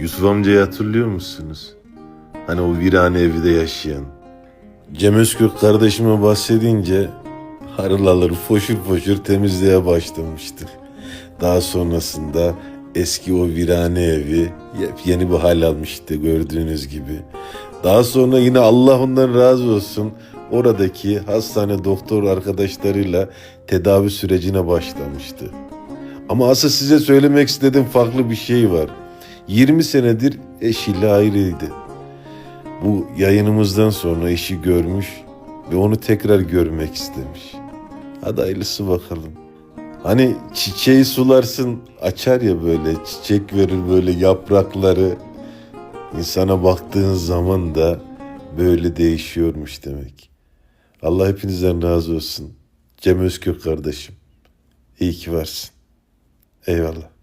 Yusuf amcayı hatırlıyor musunuz? Hani o virane evde yaşayan. Cem Özkök kardeşime bahsedince harılaları foşur foşur temizliğe başlamıştık. Daha sonrasında eski o virane evi yeni bir hal almıştı gördüğünüz gibi. Daha sonra yine Allah ondan razı olsun oradaki hastane doktor arkadaşlarıyla tedavi sürecine başlamıştı. Ama asıl size söylemek istediğim farklı bir şey var. 20 senedir eşiyle ayrıydı. Bu yayınımızdan sonra eşi görmüş ve onu tekrar görmek istemiş. Hadi hayırlısı bakalım. Hani çiçeği sularsın açar ya böyle çiçek verir böyle yaprakları. İnsana baktığın zaman da böyle değişiyormuş demek. Allah hepinizden razı olsun. Cem Özkök kardeşim. İyi ki varsın. Eyvallah.